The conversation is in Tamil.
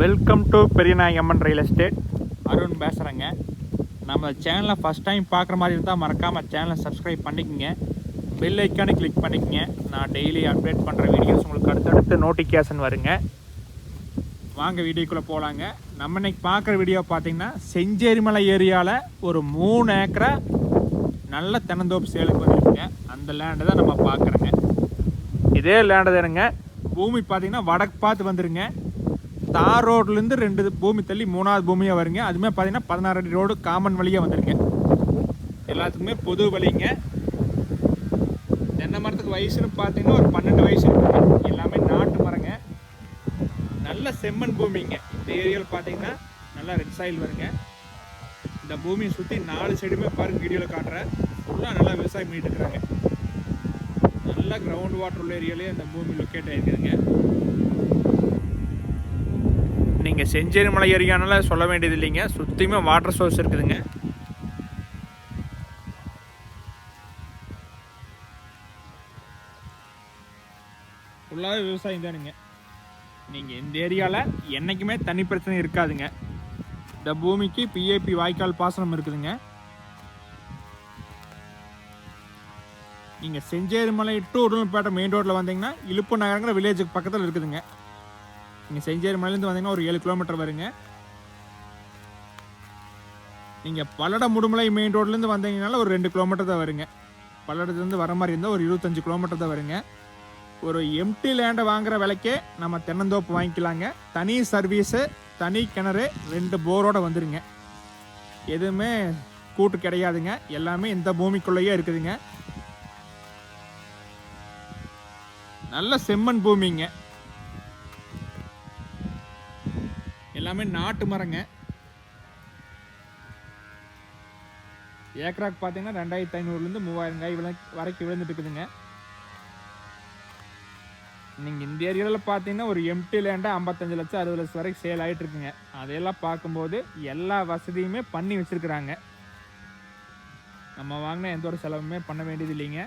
Welcome to Periyanayagamman real estate Arun பேசுகிறேங்க நம்ம சேனலை ஃபஸ்ட் டைம் பார்க்குற மாதிரி இருந்தால் மறக்காமல் சேனலை சப்ஸ்கிரைப் பண்ணிக்கோங்க. பெல் ஐக்கானே கிளிக் பண்ணிக்கங்க. நான் டெய்லி அப்டேட் பண்ணுற வீடியோஸ் உங்களுக்கு அடுத்தடுத்து நோட்டிஃபிகேஷன் வருங்க. வாங்க வீடியோக்குள்ளே போகலாங்க நம்ம இன்னைக்கு பார்க்குற வீடியோ பார்த்தீங்கன்னா செஞ்சேரிமலை ஏரியாவில் ஒரு மூணு ஏக்கரா நல்ல தென்னந்தோப்பு சேலுக்கு வந்துருக்குங்க அந்த லேண்டை தான் நம்ம பார்க்குறோங்க. இதே லேண்டு தானுங்க. பூமி பார்த்தீங்கன்னா வடக்கு பார்த்து வந்துருங்க. தார் ரோட்லேருந்து ரெண்டு பூமி தள்ளி மூணாவது பூமியாக வருங்க. அதுவுமே பார்த்தீங்கன்னா பதினாறு அடி ரோடு காமன் வழியாக வந்திருங்க எல்லாத்துக்குமே பொது வழிங்க. தென்னை மரத்துக்கு வயசுன்னு பார்த்தீங்கன்னா ஒரு பன்னெண்டு வயசு இருக்குங்க எல்லாமே நாட்டு மரங்க. நல்ல செம்மண் பூமிங்க. இந்த ஏரியாவில் பார்த்தீங்கன்னா நல்லா ரெட் சாயில் வருங்க. இந்த பூமியை சுற்றி நாலு சைடுமே பாருங்க வீடியோவில் காட்டுறேன் ஃபுல்லாக நல்லா விவசாயம் பண்ணிட்டு இருக்கிறாங்க. நல்லா கிரவுண்ட் வாட்டர் உள்ள ஏரியாலே அந்த பூமி லொக்கேட் ஆகிருக்குதுங்க நீங்கள் செஞ்சேரி மலை ஏரியானால சொல்ல வேண்டியது இல்லைங்க. சுற்றியுமே வாட்டர் சோர்ஸ் இருக்குதுங்க. ஃபுல்லாகவே விவசாயம் தானுங்க. நீங்கள் இந்த ஏரியாவில் என்றைக்குமே தண்ணி பிரச்சனை இருக்காதுங்க. இந்த பூமிக்கு பிஏபி வாய்க்கால் பாசனம் இருக்குதுங்க. நீங்கள் செஞ்சேரிமலை டு உடுமல்பேட்டை மெயின் ரோட்டில் வந்தீங்கன்னா இழுப்பு நகரங்கிற வில்லேஜுக்கு பக்கத்தில் இருக்குதுங்க. நீங்கள் செஞ்சேரி மலையிலேருந்து வந்தீங்கன்னா ஒரு ஏழு கிலோமீட்டர் வருங்க. நீங்கள் பல்லடம் முடுமலை மெயின் ரோட்லேருந்து வந்தீங்கனால ஒரு ரெண்டு கிலோமீட்டர் தான் வருங்க. பல்லடத்துலேருந்து வர மாதிரி இருந்தால் ஒரு இருபத்தஞ்சு கிலோமீட்டர் தான் வருங்க. ஒரு எம்டி லேண்டை வாங்குகிற விலைக்கே நம்ம தென்னந்தோப்பு வாங்கிக்கலாங்க. தனி சர்வீஸு தனி கிணறு ரெண்டு போரோடு வந்துடுங்க எதுவுமே கூட்டு கிடையாதுங்க. எல்லாமே இந்த பூமிக்குள்ளேயே இருக்குதுங்க. நல்ல செம்மண் பூமிங்க. எல்லாமே நாட்டு மரங்க. ஏக்கராக்கு பார்த்தீங்கன்னா ரெண்டாயிரத்தி ஐநூறுலேருந்து மூவாயிரம் காய் விளை வரைக்கும் விழுந்துட்டு இருக்குதுங்க நீங்கள் இந்த ஏரியாவில் பார்த்தீங்கன்னா ஒரு எம்டி லேண்டாக ஐம்பத்தஞ்சு லட்சம் அறுபது லட்சம் வரைக்கும் சேல் ஆகிட்டு இருக்குங்க அதையெல்லாம் பார்க்கும்போது எல்லா வசதியுமே பண்ணி வச்சுருக்குறாங்க. நம்ம வாங்கினா எந்த ஒரு செலவுமே பண்ண வேண்டியது இல்லைங்க.